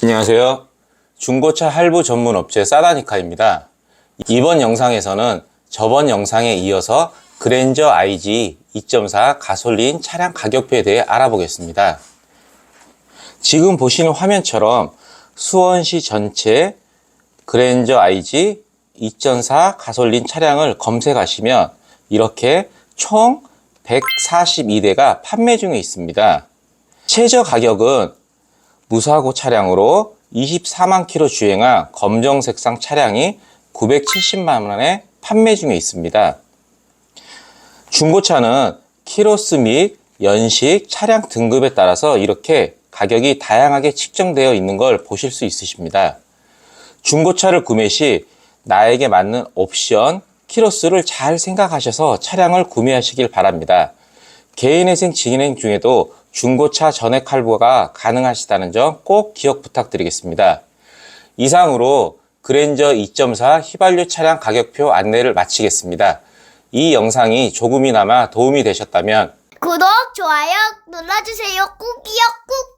안녕하세요. 중고차 할부 전문 업체 사다니카입니다. 이번 영상에서는 저번 영상에 이어서 그랜저 IG 2.4 가솔린 차량 가격표에 대해 알아보겠습니다. 지금 보시는 화면처럼 수원시 전체 그랜저 IG 2.4 가솔린 차량을 검색하시면 이렇게 총 142대가 판매 중에 있습니다. 최저 가격은 무사고 차량으로 24만 킬로 주행한 검정 색상 차량이 970만 원에 판매 중에 있습니다. 중고차는 키로수 및 연식, 차량 등급에 따라서 이렇게 가격이 다양하게 측정되어 있는 걸 보실 수 있으십니다. 중고차를 구매 시 나에게 맞는 옵션, 키로수를 잘 생각하셔서 차량을 구매하시길 바랍니다. 개인회생 진행 중에도 중고차 전액 할부가 가능하시다는 점 꼭 기억 부탁드리겠습니다. 이상으로 그랜저 2.4 휘발유 차량 가격표 안내를 마치겠습니다. 이 영상이 조금이나마 도움이 되셨다면 구독, 좋아요 눌러주세요. 꾹이요, 꾹꾹.